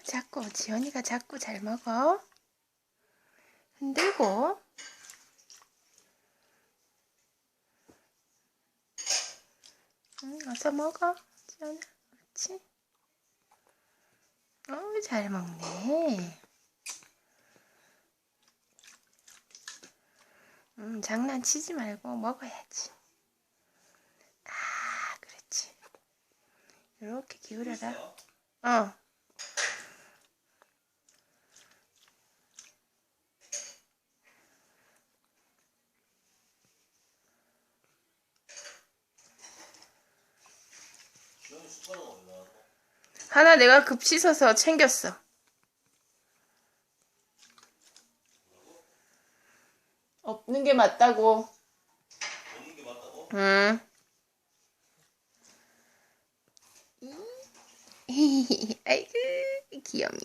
자꾸 지연이가 자꾸 잘 먹어. 흔들고. 응, 어서 먹어. 지연아, 그렇지. 어, 잘 먹네. 음, 장난치지 말고 먹어야지. 아, 그렇지. 이렇게 기울여라. 어. 지원이 숟가락 어디 나왔어? 하나 내가 급 씻어서 챙겼어. 없는 게 맞다고. 없는 게 맞다고? 응. 아이고, 귀염이.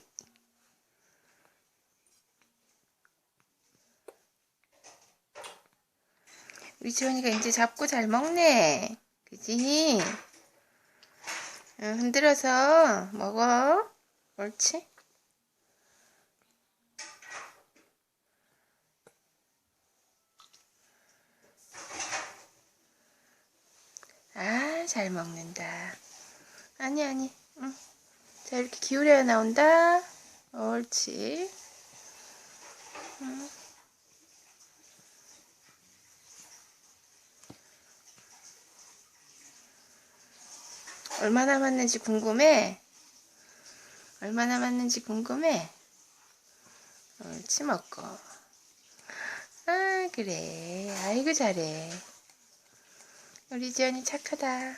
우리 지원이가 이제 잡고 잘 먹네. 그지? 응, 흔들어서 먹어. 옳지? 아, 잘 먹는다. 아니, 아니. 응. 자, 이렇게 기울여야 나온다. 옳지. 얼마 남았는지 궁금해? 얼마 남았는지 궁금해? 옳지, 먹고. 아, 그래. 아이고, 잘해. 우리 지연이 착하다.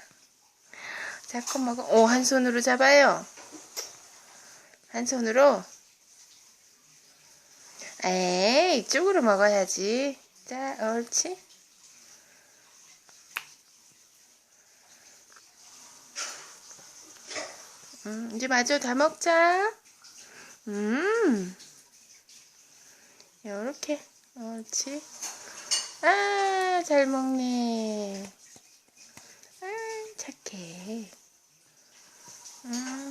자꾸 먹어. 오, 한 손으로 잡아요. 한 손으로. 에이, 이쪽으로 먹어야지. 자, 옳지. 음, 이제 마저 다 먹자. 음. 요렇게. 옳지. 아, 잘 먹네. 아, 착해. 음.